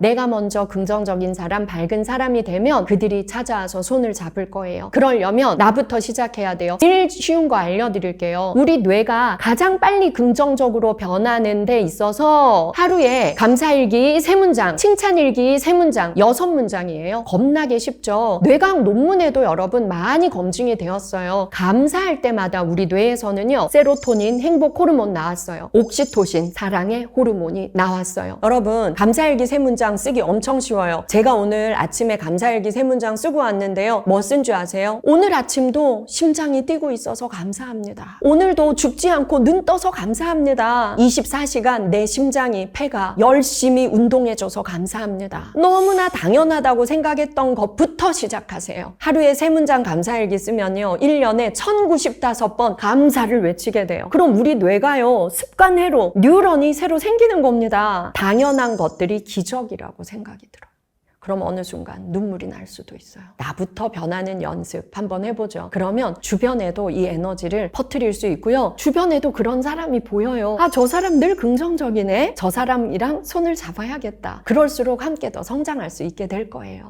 내가 먼저 긍정적인 사람, 밝은 사람이 되면 그들이 찾아와서 손을 잡을 거예요. 그러려면 나부터 시작해야 돼요. 제일 쉬운 거 알려드릴게요. 우리 뇌가 가장 빨리 긍정적으로 변하는 데 있어서 하루에 감사일기 세 문장, 칭찬일기 세 문장, 여섯 문장이에요. 겁나게 쉽죠. 뇌과학 논문에도 여러분 많이 검증이 되었어요. 감사할 때마다 우리 뇌에서는요, 세로토닌 행복 호르몬 나왔어요. 옥시토신 사랑의 호르몬이 나왔어요. 여러분, 감사일기 세 문장 쓰기 엄청 쉬워요. 제가 오늘 아침에 감사일기 세 문장 쓰고 왔는데요. 뭐 쓴 줄 아세요? 오늘 아침도 심장이 뛰고 있어서 감사합니다. 오늘도 죽지 않고 눈 떠서 감사합니다. 24시간 내 심장이 폐가 열심히 운동해줘서 감사합니다. 너무나 당연하다고 생각했던 것부터 시작하세요. 하루에 세 문장 감사일기 쓰면요. 1년에 1095번 감사를 외치게 돼요. 그럼 우리 뇌가요. 습관회로 뉴런이 새로 생기는 겁니다. 당연한 것들이 기적 이라고 생각이 들어요. 그럼 어느 순간 눈물이 날 수도 있어요. 나부터 변하는 연습 한번 해보죠. 그러면 주변에도 이 에너지를 퍼뜨릴 수 있고요. 주변에도 그런 사람이 보여요. 아, 저 사람 늘 긍정적이네. 저 사람이랑 손을 잡아야겠다. 그럴수록 함께 더 성장할 수 있게 될 거예요.